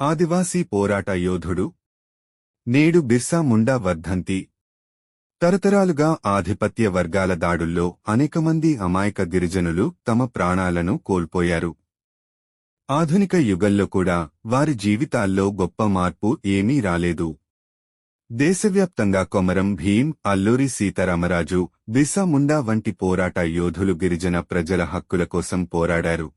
ఆదివాసీ పోరాట యోధుడు. నేడు బిర్సా ముండా వర్ధంతి. తరతరాలుగా ఆధిపత్య వర్గాల దాడుల్లో అనేకమంది అమాయక గిరిజనులు తమ ప్రాణాలను కోల్పోయారు. ఆధునిక యుగంలో కూడా వారి జీవితాల్లో గొప్ప మార్పు ఏమీ రాలేదు. దేశవ్యాప్తంగా కొమరం భీం అల్లూరి సీతారామరాజు బిర్సా ముండా వంటి పోరాట యోధులు గిరిజన ప్రజల హక్కుల కోసం పోరాడారు.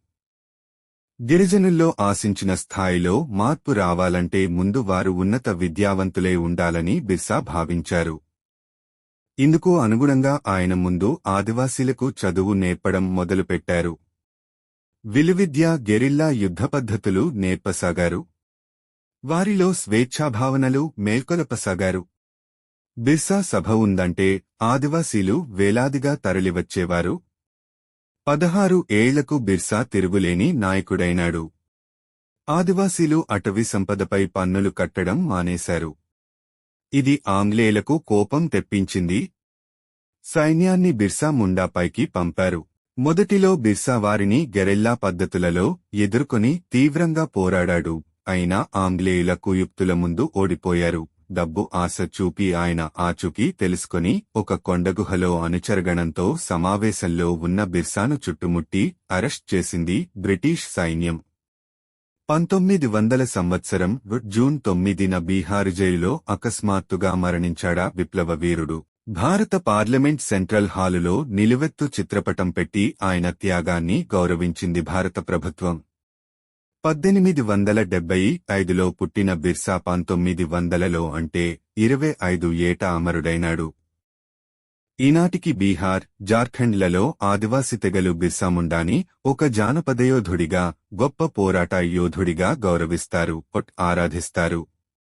గిరిజనుల్లో ఆశించిన స్థాయిలో మార్పు రావాలంటే ముందు వారు ఉన్నత విద్యావంతులే ఉండాలని బిర్సా భావించారు. ఇందుకు అనుగుణంగా ఆయన ముందు ఆదివాసీలకు చదువు నేర్పడం మొదలుపెట్టారు. విలువిద్య గెరిల్లా యుద్ధ పద్ధతులు నేర్పసాగారు. వారిలో స్వేచ్ఛాభావనలు మేల్కొలపసాగారు. బిర్సా సభ ఉందంటే ఆదివాసీలు వేలాదిగా తరలివచ్చేవారు. పదహారు ఏళ్ళకు బిర్సా తిరుగులేని నాయకుడైనాడు. ఆదివాసీలు అటవీ సంపదపై పన్నులు కట్టడం మానేశారు. ఇది ఆంగ్లేయులకు కోపం తెప్పించింది. సైన్యాన్ని బిర్సా ముండాపైకి పంపారు. మొదటిలో బిర్సా వారిని గెరెల్లా పద్ధతులలో ఎదుర్కొని తీవ్రంగా పోరాడాడు. అయినా ఆంగ్లేయుల కుయుక్తుల ముందు ఓడిపోయారు. డబ్బు ఆశ చూపి ఆయన ఆచూకీ తెలుసుకొని ఒక కొండగుహలో అనుచరగణంతో సమావేశంలో ఉన్న బిర్సాను చుట్టుముట్టి అరెస్ట్ చేసింది బ్రిటిష్ సైన్యం. పంతొమ్మిది వందల సంవత్సరం జూన్ తొమ్మిదిన బీహారు జైలులో అకస్మాత్తుగా మరణించాడా విప్లవ వీరుడు. భారత పార్లమెంట్ సెంట్రల్ హాలులో నిలువెత్తు చిత్రపటం పెట్టి ఆయన త్యాగాన్ని గౌరవించింది భారత ప్రభుత్వం. పద్దెనిమిది వందల డెబ్బై ఐదులో పుట్టిన బిర్సా పంతొమ్మిది వందలలో అంటే ఇరవై ఐదు ఏట అమరుడైనాడు. ఈనాటికి బీహార్ జార్ఖండ్లలో ఆదివాసి తెగలు బిర్సాముండాని ఒక జానపదయోధుడిగా గొప్ప పోరాట యోధుడిగా గౌరవిస్తారు ఆరాధిస్తారు.